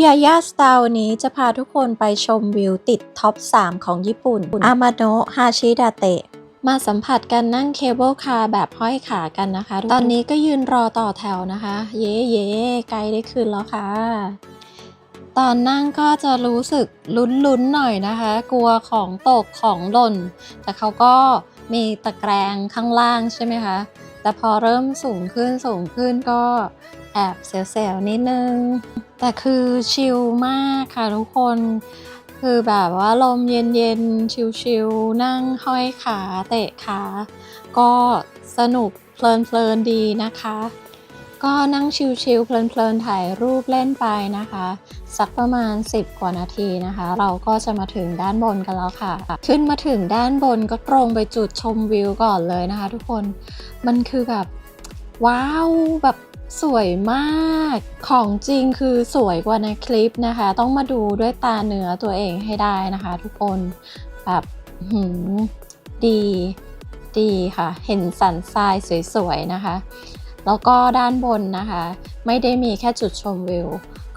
ยาย่าสตาร์วันนี้จะพาทุกคนไปชมวิวติดท็อป 3 ของญี่ปุ่น อามาโนะฮาชิดาเตะ มาสัมผัสกันนั่งเคเบิลคาร์แบบห้อยขากันนะคะ ตอนนี้ก็ยืนรอต่อแถวนะคะ เย่เย่ไกลได้คืนแล้วค่ะ ตอนนั่งก็จะรู้สึกลุ้นๆหน่อยนะคะ กลัวของตกของหล่น แต่เขาก็มีตะแกรงข้างล่างใช่ไหมคะ แต่พอเริ่มสูงขึ้นสูงขึ้นก็แอบเสียวๆนิดนึง แต่คือชิลมากค่ะทุกคน คือแบบว่าลมเย็นๆ ชิลๆ นั่งห้อยขาเตะขา ก็สนุกเพลินๆดีนะคะ ก็นั่งชิลๆเพลินๆถ่ายรูปเล่นไปนะคะ สักประมาณ 10 กว่านาทีนะคะ เราก็จะมาถึงด้านบนกันแล้วค่ะ ขึ้นมาถึงด้านบนก็ตรงไปจุดชมวิวก่อนเลยนะคะ ทุกคนมันคือแบบว้าวแบบสวยมากของจริงคือสวยกว่าในคลิปนะคะ ต้องมาดูด้วยตาเนื้อตัวเองให้ได้นะคะ ทุกคนแบบหืมดีดีค่ะ เห็นสันทรายสวยๆนะคะ แล้วก็ด้านบนนะคะ ไม่ได้มีแค่จุดชมวิว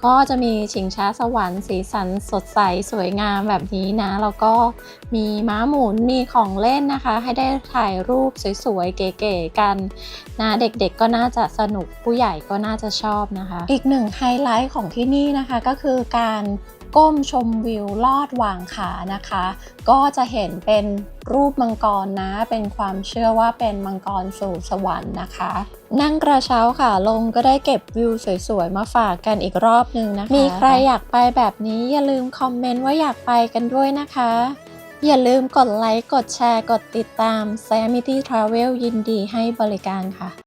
ก็จะมีชิงช้าสวรรค์สีสันสดใสสวยงามแบบนี้นะ แล้วก็มีม้าหมุนมีของเล่นนะคะ ให้ได้ถ่ายรูปสวยๆ เก๋ๆกันนะเด็กๆก็น่าจะสนุกผู้ใหญ่ก็น่าจะชอบนะคะ อีกหนึ่งไฮไลท์ของที่นี่นะคะก็คือการ ก้มชมวิวลอดวางขานะคะ ก็จะเห็นเป็นรูปมังกรนะ เป็นความเชื่อว่าเป็นมังกรสู่สวรรค์นะคะ นั่งกระเช้าค่ะ ลงก็ได้เก็บวิวสวยๆ มาฝากกันอีกรอบหนึ่งนะคะ มีใครอยากไปแบบนี้อย่าลืมคอมเมนต์ว่าอยากไปกันด้วยนะคะ อย่าลืมกดไลค์ กดแชร์ กดติดตาม s a m i t y Travel ยินดีให้บริการค่ะ